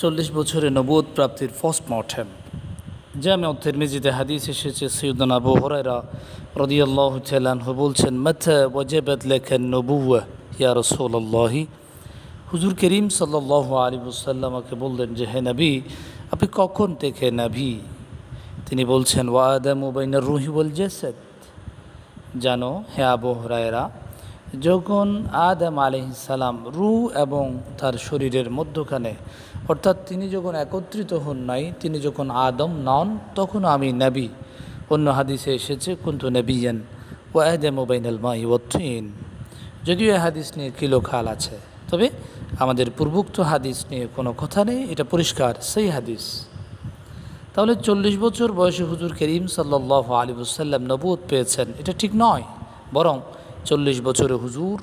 চল্লিশ বছরে নবোধ প্রাপ্তির ফার্স্ট মর্টেম। জামে তিরমিজিতে হাদিস এসেছে, সৈয়দান আবু হরাইরা রদিয়াল্লাহ তালানহু বলছেন মাথা ওয়াজাবাত লেখেন নবুয়া ইয়া রসৌল্লাহি হুজুর করিম সাল্লাহ আলী সাল্লামাকে বললেন যে, হে নবী, আপনি কখন থেকে নবী? তিনি বলছেন ওয়াদাম উবাইনার রুহি বল জেসেদ। জানো, হে আবু হরায়রা যখন আদম সালাম রু এবং তার শরীরের মধ্যখানে, অর্থাৎ তিনি যখন একত্রিত হন নাই, তিনি যখন আদম নন, তখন আমি নবী। অন্য হাদিসে এসেছে, কুন্তু নবীন ও আদম ওবাইনাল মাহি ওয়িন যদিও এ হাদিস নিয়ে কিলো খাল আছে, তবে আমাদের পূর্বোক্ত হাদিস নিয়ে কোনো কথা নেই, এটা পরিষ্কার, সেই হাদিস। তাহলে চল্লিশ বছর বয়সে হুজুর করিম সাল্লাহ আলী সাল্লাম নবুত পেয়েছেন, এটা ঠিক নয়, বরং চল্লিশ বছরে হুজুর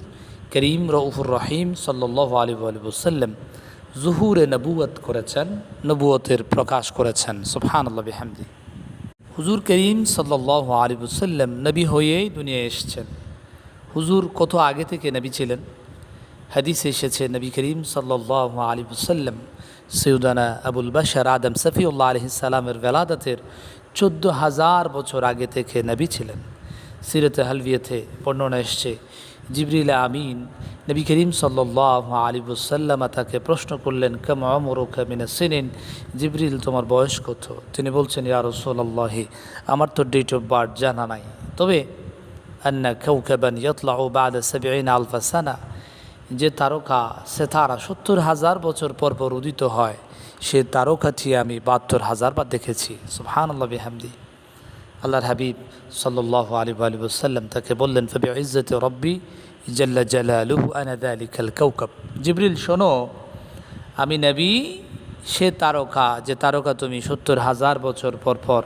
করিম রউফুর রহিম সাল্লাহ আলী আলিবসাল্লাম জুহুরে নবুয়ত করেছেন নবুয়তের প্রকাশ করেছেন। সুফহান আল্লাহ হামদি হুজুর করিম সাল্লাহ আলিবসাল্লাম নবী হয়েই দুনিয়ায় এসেছেন। হুজুর কত আগে থেকে নবী ছিলেন? হাদিস এসেছে, নবী করিম সাল্লাহ আলী সাল্লাম সৈয়দানা আবুল বাশার আদম সফিউল্লাহ আলহিসাল্লামের বেলাদাতের চোদ্দ হাজার বছর আগে থেকে নবী ছিলেন। সিরতে হালভিয়েতে বর্ণনা এসছে, জিবরিল আমিন, নবী করিম সাল্লাহ আলিবুসাল্লামা তাকে প্রশ্ন করলেন, কেম অমর ও কামিনা সিনিন? জিবরিল, তোমার বয়স কত? তিনি বলছেন, ইয়া রসোল্লাহি আমার তো ডেট অফ বার্থ জানা নাই। তবে আন্না কৌকাবান ইয়তলাউ বাদ সাবিআইন আলফা সানা, যে তারকা, সে তারা সত্তর হাজার বছর পর পর উদিত হয়, সে তারকাটি আমি বাহাত্তর হাজার বার দেখেছি। সুহান আল্লাহ হামদি আল্লাহর হাবিব সাল্লাহ আলী আলী সাল্লাম তাকে বললেন, ফবি ইজ্জত রব্বি জাল্লা জালালুহু আনাদা আলী খাল কৌকব জিবরিল, শোনো, আমি নবী, সে তারকা, যে তারকা তুমি সত্তর হাজার বছর পর পর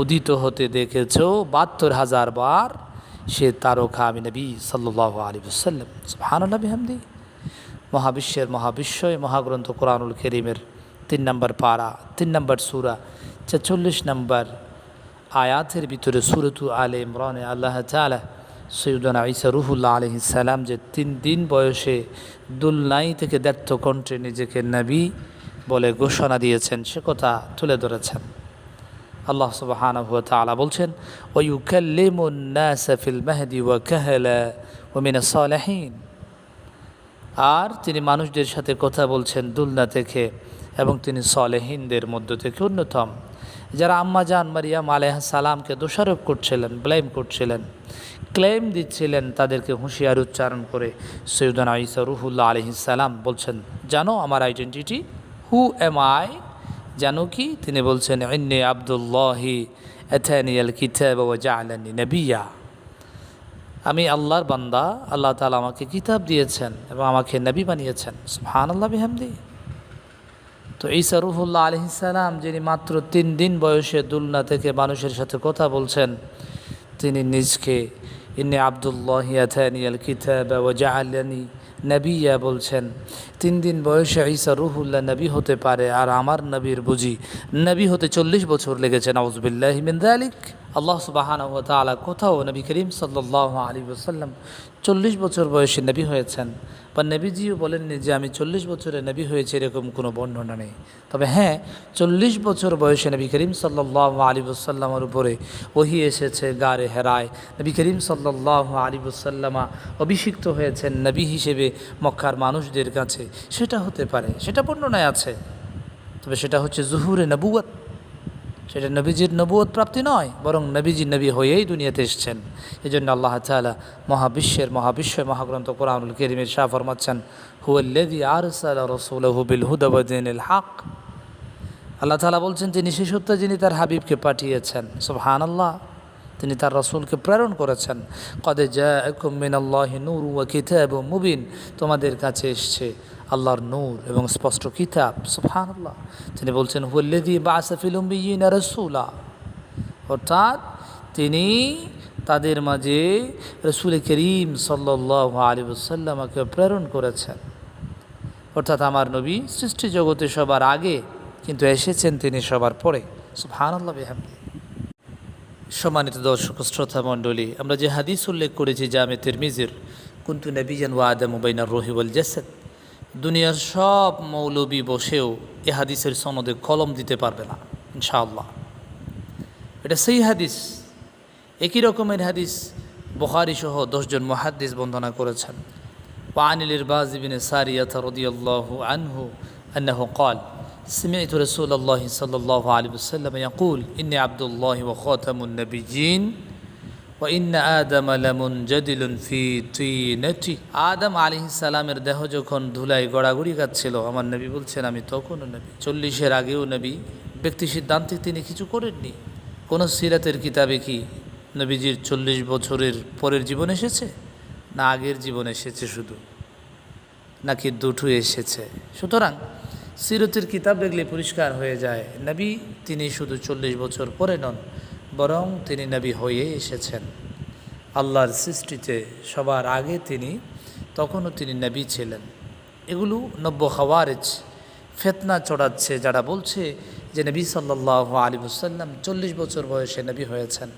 উদিত হতে দেখেছ, বাহাত্তর হাজার বার সে তারকা আমি নবী সাল্লাহ আলী সাল্লাম সুহানুল্লাহ বিহামদি। মহাবিশ্বের মহাবিশ্বয়, মহাগ্রন্থ কোরআনুল করিমের তিন নম্বর পাড়া তিন নম্বর সুরা, ছেচল্লিশ নম্বর আয়াতের ভিতরে সুরতু আলে ইমরানে আল্লাহ তালা সৈয়দানা ঈসা রুহুল্লাহ আলহি সালাম যে তিন দিন বয়সে দুলনাই থেকে দ্ব্যর্থ কণ্ঠে নিজেকে নবী বলে ঘোষণা দিয়েছেন, সে কথা তুলে ধরেছেন। আল্লাহ সুবাহান হুয়া বলছেন ওয়ুকাল্লিমুন্নাসফিল মেহদি ওয়া কাহলা ওমিনা সালেহীন। আর তিনি মানুষদের সাথে কথা বলছেন দুলনা থেকে এবং তিনি সলেহীনদের মধ্য থেকে অন্যতম। যারা আম্মা জান মারিয়াম আলেহ সালামকে দোষারোপ করছিলেন ব্লেম করছিলেন ক্লেম দিচ্ছিলেন, তাদেরকে হুঁশিয়ার উচ্চারণ করে সৈয়দান আইসা রুহুল্লাহ আলহিসাল্লাম বলছেন, জানো আমার আইডেন্টিটি হু এম আই জানো কি? তিনি বলছেন, ইন্নি আবদুল্লাহি এথানিয়াল কিতাব ও জালানি নবিয়া। আমি আল্লাহর বান্দা, আল্লাহ তালা আমাকে কিতাব দিয়েছেন এবং আমাকে নবী বানিয়েছেন। সুহান আল্লাহ বিহামদি। তো ঈসা রুহুল্লাহ আলহিসাল্লাম যিনি মাত্র তিন দিন বয়সে দুলনা থেকে মানুষের সাথে কথা বলছেন, তিনি নিজকে ইন্নি আবদুল্লাহ ইয়াথানিয়াল কিতাব ও জাহালানি নবিয়া বলছেন, তিন দিন বয়সে ঈসা রুহুল্লাহ নবী হতে পারে আর আমার নবীর বুঝি নবী হতে চল্লিশ বছর লেগেছে নওয়াজবিল্লাহ মিন আলিক আল্লাহ সুবাহান কোথাও নবী করিম সাল্লাহ আলী ওসাল্লাম চল্লিশ বছর বয়সে নবী হয়েছেন। বা নবীজিও বলেননি যে আমি চল্লিশ বছরে নবী হয়েছে, এরকম কোনো বর্ণনা নেই। তবে হ্যাঁ চল্লিশ বছর বয়সে নবী করিম সাল্লাহ আলী ওসাল্লামের উপরে ওহি এসেছে গারে হেরায়। নবী করিম সাল্লাহ আলী ওসাল্লামা অভিষিক্ত হয়েছেন নবী হিসেবে মক্কার মানুষদের কাছে। সেটা হতে পারে, সেটা বর্ণনায় আছে। তবে সেটা হচ্ছে জুহুরে নবুয়াত সেটা নবীজির নবুয়ত প্রাপ্তি নয়, বরং নবীজি নবী হয়েই দুনিয়াতে এসছেন। এই জন্য আল্লাহ তালা মহাবিশ্বের মহাবিশ্বের মহাগ্রন্থ কোরআনুল করিমের শাহ ফরমাচ্ছেন হুয়াল্লেদি আর রসুল হুবিল হুদাবদিন হাক। আল্লাহ তালা বলছেন তিনি সত্য যিনি তার হাবিবকে পাঠিয়েছেন। সব হান আল্লাহ তিনি তার রসুলকে প্রেরণ করেছেন। কদে জামিন আল্লাহ নূর ও কিতাব মুবিন। তোমাদের কাছে এসছে আল্লাহর নূর এবং স্পষ্ট কিতাব। সুফহান আল্লাহ তিনি বলছেন হুল্লেদি বাসফিলুম্বিন রসুলা। অর্থাৎ তিনি তাদের মাঝে রসুল করিম সাল্লাহ আলী সাল্লামাকে প্রেরণ করেছেন। অর্থাৎ আমার নবী সৃষ্টি জগতে সবার আগে, কিন্তু এসেছেন তিনি সবার পরে। সুফহান আল্লাহ বেহামদি সম্মানিত দর্শক, শ্রোতা মণ্ডলী, আমরা যে হাদিস উল্লেখ করেছি, জামে তিরমিজির, কুন্তু নবীজান ওয়াদা মুবাইনা রহিবুল জাসাদ দুনিয়ার সব মৌলবি বসেও এ হাদিসের সনদে কলম দিতে পারবে না, ইনশাআল্লাহ। এটা সেই হাদিস, একই রকমের হাদিস বহারি সহ দশজন মহাদ্দিস বন্দনা করেছেন। ওয়ানিলের বাজিবিনে সারিয়াথা রদিয়াল্লাহু আনহু আন্নাহু কল سمعت رسول الله صلى الله عليه وسلم يقول إني عبد الله وخاتم النبيين وإن آدم لمنجدل في طينتي আদম আলী সালামের দেহ যখন ধুলাই গড়াগড়ি কাচ্ছিল আমার নবী বলছেন আমি তখনও নবী চল্লিশের আগেও নবী ব্যক্তি সিদ্ধান্তে তিনি কিছু করেননি কোন সিরাতের কিতাবে কি নবীজির চল্লিশ বছরের পরের জীবন এসেছে না আগের জীবন এসেছে শুধু নাকি দুটো এসেছে সুতরাং সিরতের কিতাব দেখলে পরিষ্কার হয়ে যায়। নবী তিনি শুধু চল্লিশ বছর পরে নন, বরং তিনি নবী হয়ে এসেছেন। আল্লাহর সৃষ্টিতে সবার আগে তিনি, তখনও তিনি নবী ছিলেন। এগুলো নব্য খাওয়ারেজ, ফেতনা চড়াচ্ছে যারা বলছে যে নবী সাল্লাহ আলী মুসাল্লাম চল্লিশ বছর বয়সে নবী হয়েছেন।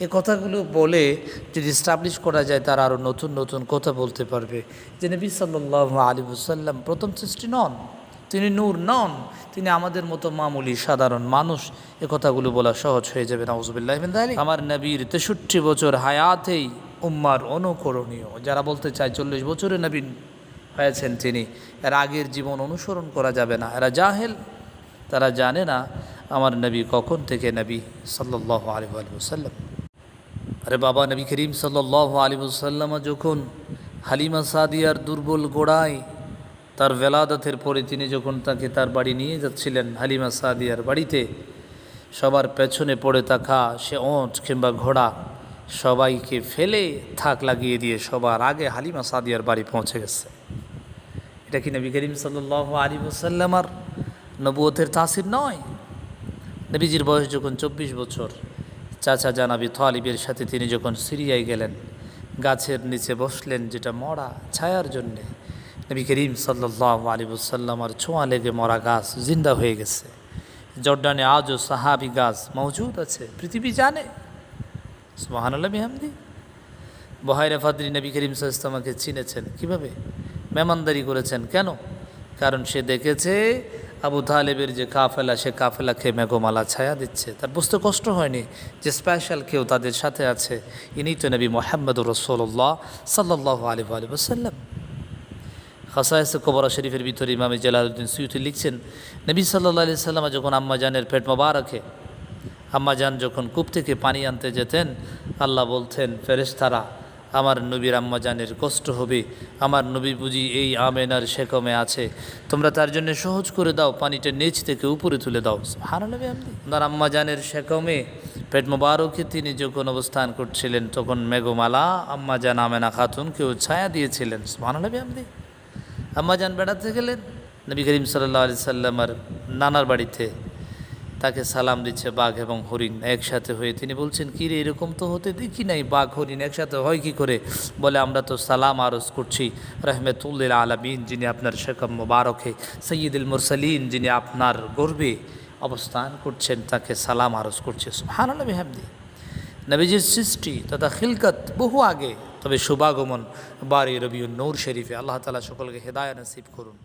এ কথাগুলো বলে যদি স্টাবলিশ করা যায়, তারা আরও নতুন নতুন কথা বলতে পারবে যে নবী সাল্লাহ আলী মুসাল্লাম প্রথম সৃষ্টি নন। তিনি নূর নন, তিনি আমাদের মতো মামুলি সাধারণ মানুষ। এ কথাগুলো বলা সহজ হয়ে যাবে, নাউজুবিল্লাহ আমার নবীর তেষট্টি বছর হায়াতেই উম্মার অনুকরণীয়। যারা বলতে চায় চল্লিশ বছরে নবীন হয়েছেন তিনি, এর আগের জীবন অনুসরণ করা যাবে না। এরা জাহেল, তারা জানে না আমার নবী কখন থেকে নবী সাল্লাহ আলী আলহিসাল্লাম আরে বাবা, নবী করিম সাল্লাহ আলী সাল্লামা যখন হালিমা সাদিয়ার দুর্বল গোড়ায় তার ভেলাদতের পরে তিনি যখন তাকে তার বাড়ি নিয়ে যাচ্ছিলেন হালিমা সাদিয়ার বাড়িতে, সবার পেছনে পড়ে থাকা সে ওঁট কিংবা ঘোড়া সবাইকে ফেলে থাক লাগিয়ে দিয়ে সবার আগে হালিমা সাদিয়ার বাড়ি পৌঁছে গেছে। এটা কি নবী করিম সাল্লাহ আলী মুসাল্লামার নবুয়তের তাসির নয়? নবীজির বয়স যখন চব্বিশ বছর, চাচা জানাবি থালিবের সাথে তিনি যখন সিরিয়ায় গেলেন, গাছের নিচে বসলেন যেটা মরা ছায়ার জন্যে নবী করিম সাল্লাহ আলিবুসাল্লামার ছোঁয়া লেগে মরা গাছ জিন্দা হয়ে গেছে। জর্ডানে আজও সাহাবি গাছ মজুদ আছে। পৃথিবী জানে। সুবাহানুল্লাহ মেহামদি বহাইরা ফাদরি নবী করিম সাল্লামাকে চিনেছেন। কীভাবে? মেমানদারি করেছেন। কেন? কারণ সে দেখেছে আবু তালেবের যে কাফেলা, সে কাফেলা কাফেলাকে মেঘমালা ছায়া দিচ্ছে। তার বুঝতে কষ্ট হয়নি যে স্পেশাল কেউ তাদের সাথে আছে। ইনি তো নবী মোহাম্মদুর রসোল্লাহ সাল্লাহ আলী খাসায়সে কবরা শরীফের ভিতরে ইমামে জালালউদ্দিন সুইউতি লিখছেন, নবী সাল্লাহ আলি সাল্লামা যখন আম্মাজানের পেট মোবারকে আম্মাজান যখন কূপ থেকে পানি আনতে যেতেন, আল্লাহ বলতেন, ফেরেশতারা, আমার নবীর আম্মাজানের কষ্ট হবে, আমার নবী বুঝি এই আমেনার শেকমে আছে, তোমরা তার জন্য সহজ করে দাও, পানিটা নিচ থেকে উপরে তুলে দাও। হারানবী আমদি ওনার আম্মাজানের শেকমে পেট মোবারকে তিনি যখন অবস্থান করছিলেন, তখন মেঘমালা আম্মাজান আমেনা খাতুনকেও ছায়া দিয়েছিলেন। মহানবী আমদি আম্মাজান বেড়াতে গেলেন? নবী করিম সাল্লাহ আলি সাল্লামার নানার বাড়িতে তাকে সালাম দিচ্ছে বাঘ এবং হরিণ একসাথে হয়ে। তিনি বলছেন, কি রে, এরকম তো হতে দেখি নাই বাঘ, হরিণ একসাথে হয় কি করে? বলে, আমরা তো সালাম আরজ করছি রহমতুল্লিল আলমিন, যিনি আপনার শেখম মুবারকে, সৈয়দুল মুরসালিন, যিনি আপনার গর্বে অবস্থান করছেন, তাকে সালাম আরজ করছে। হান হামদি নবীজির সৃষ্টি তথা খিলকত বহু আগে তবে শুভাগমন বারি রবিউল নৌর শরীফে। আল্লাহ তালা সকলকে হেদায় নসিব করুন।